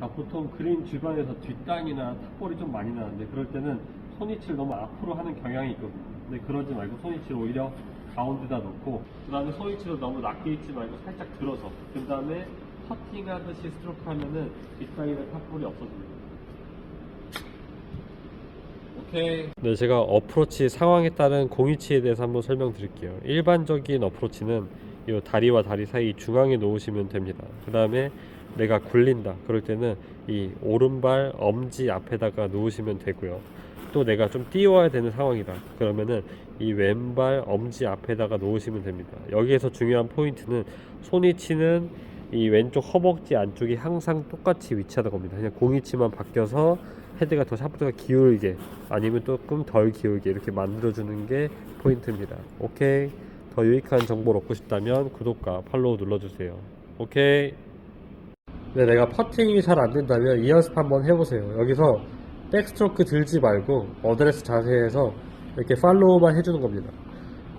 아, 보통 그린 주변에서 뒷땅이나 탑볼이 좀 많이 나는데 그럴 때는 손위치를 너무 앞으로 하는 경향이 있거든요. 근데 그러지 말고 손위치를 오히려 가운데다 놓고 그 다음에 손위치를 너무 낮게 있지 말고 살짝 들어서 그 다음에 퍼팅하듯이 스트로크 하면은 뒷땅이나 탑볼이 없어집니다. 오케이. 네, 제가 어프로치 상황에 따른 공위치에 대해서 한번 설명드릴게요. 일반적인 어프로치는 이 다리와 다리 사이 중앙에 놓으시면 됩니다. 그 다음에 내가 굴린다. 그럴 때는 이 오른발 엄지 앞에다가 놓으시면 되고요. 또 내가 좀 띄워야 되는 상황이다. 그러면은 이 왼발 엄지 앞에다가 놓으시면 됩니다. 여기에서 중요한 포인트는 손위치는 이 왼쪽 허벅지 안쪽이 항상 똑같이 위치하는 겁니다. 그냥 공위치만 바뀌어서 헤드가 더 샤프트가 기울게 아니면 조금 덜 기울게 이렇게 만들어주는 게 포인트입니다. 오케이. 더 유익한 정보를 얻고 싶다면 구독과 팔로우 눌러주세요. 오케이. 네, 내가 퍼팅이 잘 안 된다면 이 연습 한번 해보세요. 여기서 백스트로크 들지 말고 어드레스 자세에서 이렇게 팔로우만 해주는 겁니다.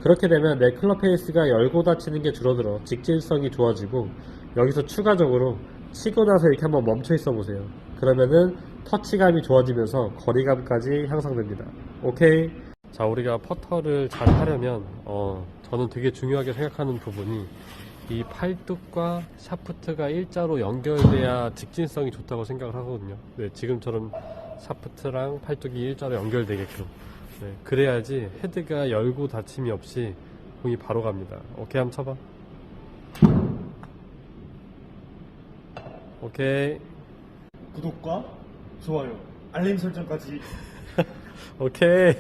그렇게 되면 내 클럽 페이스가 열고 닫히는 게 줄어들어 직진성이 좋아지고 여기서 추가적으로 치고 나서 이렇게 한번 멈춰 있어 보세요. 그러면은 터치감이 좋아지면서 거리감까지 향상됩니다. 오케이. 자, 우리가 퍼터를 잘 하려면 어, 저는 되게 중요하게 생각하는 부분이 이 팔뚝과 샤프트가 일자로 연결돼야 직진성이 좋다고 생각을 하거든요. 네, 지금처럼 샤프트랑 팔뚝이 일자로 연결되게끔. 네, 그래야지 헤드가 열고 닫힘이 없이 공이 바로 갑니다. 오케이, 한번 쳐봐. 오케이. 구독과 좋아요, 알림 설정까지 오케이.